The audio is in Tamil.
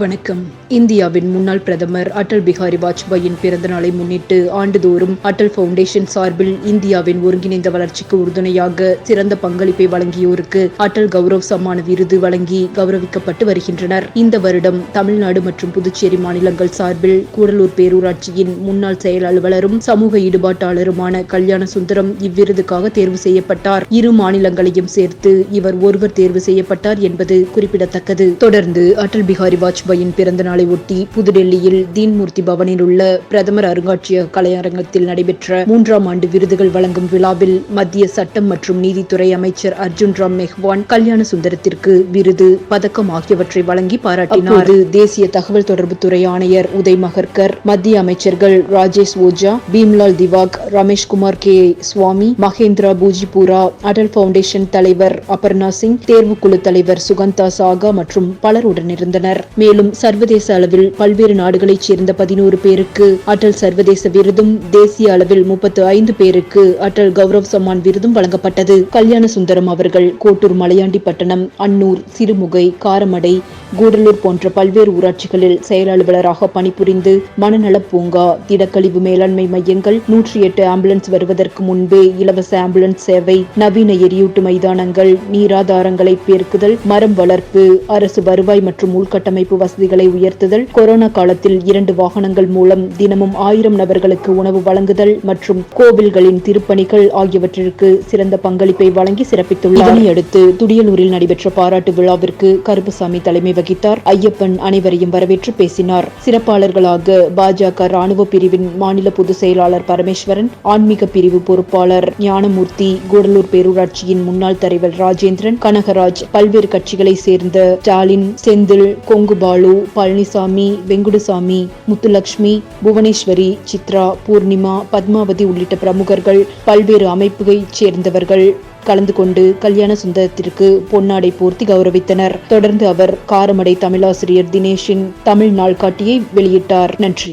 வணக்கம். இந்தியாவின் முன்னாள் பிரதமர் அடல் பிஹாரி வாஜ்பாயின் பிறந்த நாளை முன்னிட்டு ஆண்டுதோறும் அடல் ஃபவுண்டேஷன் சார்பில் இந்தியாவின் ஒருங்கிணைந்த வளர்ச்சிக்கு உறுதுணையாக சிறந்த பங்களிப்பை வழங்கியோருக்கு அடல் கௌரவ் சம்மான விருது வழங்கி கௌரவிக்கப்பட்டு வருகின்றனர். இந்த வருடம் தமிழ்நாடு மற்றும் புதுச்சேரி மாநிலங்கள் சார்பில் கூடலூர் பேரூராட்சியின் முன்னாள் செயல் அலுவலரும் சமூக ஈடுபாட்டாளருமான கல்யாண சுந்தரம் இவ்விருதுக்காக தேர்வு செய்யப்பட்டார். இரு மாநிலங்களையும் சேர்த்து இவர் ஒருவர் தேர்வு செய்யப்பட்டார் என்பது குறிப்பிடத்தக்கது. தொடர்ந்து அடல் பிகாரி வாஜ்பாயின் பிறந்த நாளை ஒட்டி புதுடெல்லியில் தீன்மூர்த்தி பவனில் உள்ள பிரதமர் அருங்காட்சியக கலையரங்கத்தில் நடைபெற்ற மூன்றாம் ஆண்டு விருதுகள் வழங்கும் விழாவில் மத்திய சட்டம் மற்றும் நீதித்துறை அமைச்சர் அர்ஜுன் ராம் மெஹ்வான் கல்யாண சுந்தரத்திற்கு விருது பதக்கம் ஆகியவற்றை வழங்கி பாராட்டினார். தேசிய தகவல் தொடர்புத்துறை ஆணையர் உதய் மகர்கர் மத்திய அமைச்சர்கள் ராஜேஷ் ஓஜா பீம்லால் திவாக் ரமேஷ்குமார் கே சுவாமி மகேந்திரா பூஜிபூரா அடல் ஃபவுண்டேஷன் தலைவர் அபர்ணா சிங் தேர்வுக்குழு தலைவர் சுகந்தா சாகா மற்றும் பலர் உடனிருந்தனர். மேலும் சர்வதேச அளவில் பல்வேறு நாடுகளைச் சேர்ந்த பதினோரு பேருக்கு அட்டல் சர்வதேச விருதும் தேசிய அளவில் முப்பத்து ஐந்து பேருக்கு அட்டல் கௌரவ் சம்மான் விருதும் வழங்கப்பட்டது. கல்யாண சுந்தரம் அவர்கள் கோட்டூர் மலையாண்டிப்பட்டணம் அன்னூர் சிறுமுகை காரமடை கூடலூர் போன்ற பல்வேறு ஊராட்சிகளில் செயலாளர்களாக பணிபுரிந்து மனநலப் பூங்கா திடக்கழிவு மேலாண்மை மையங்கள் நூற்றி எட்டு ஆம்புலன்ஸ் வருவதற்கு முன்பே இலவச ஆம்புலன்ஸ் சேவை நவீன எரியூட்டு மைதானங்கள் நீராதாரங்களை பெருக்குதல் மரம் வளர்ப்பு அரசு வருவாய் மற்றும் உள்கட்டமைப்பு வசதிகளை உயர்த்துதல் கொரோனா காலத்தில் இரண்டு வாகனங்கள் மூலம் தினமும் ஆயிரம் நபர்களுக்கு உணவு வழங்குதல் மற்றும் கோவில்களின் திருப்பணிகள் ஆகியவற்றிற்கு சிறந்த பங்களிப்பை வழங்கி சிறப்பித்துள்ளார். இதனையடுத்து துடியலூரில் நடைபெற்ற பாராட்டு விழாவிற்கு கருப்புசாமி தலைமை வகித்தார். ஐயப்பன் அனைவரையும் வரவேற்று பேசினார். சிறப்பாளர்களாக பாஜக ராணுவ பிரிவின் மாநில பொதுச் செயலாளர் பரமேஸ்வரன் ஆன்மீக பிரிவு பொறுப்பாளர் ஞானமூர்த்தி கூடலூர் பேரூராட்சியின் முன்னாள் தலைவர் ராஜேந்திரன் கனகராஜ் பல்வேறு கட்சிகளைச் சேர்ந்த ஸ்டாலின் செந்தில் கொங்குபால் பழனிசாமி வெங்குடுசாமி முத்துலட்சுமி புவனேஸ்வரி சித்ரா பூர்ணிமா பத்மாவதி உள்ளிட்ட பிரமுகர்கள் பல்வேறு அமைப்புகளைச் சேர்ந்தவர்கள். கலந்து கொண்டு கல்யாண சுந்தரத்திற்கு பொன்னாடை போர்த்தி கௌரவித்தனர். தொடர்ந்து அவர் காரமடை தமிழாசிரியர் தினேஷின் தமிழ் நாள்காட்டியை வெளியிட்டார். நன்றி.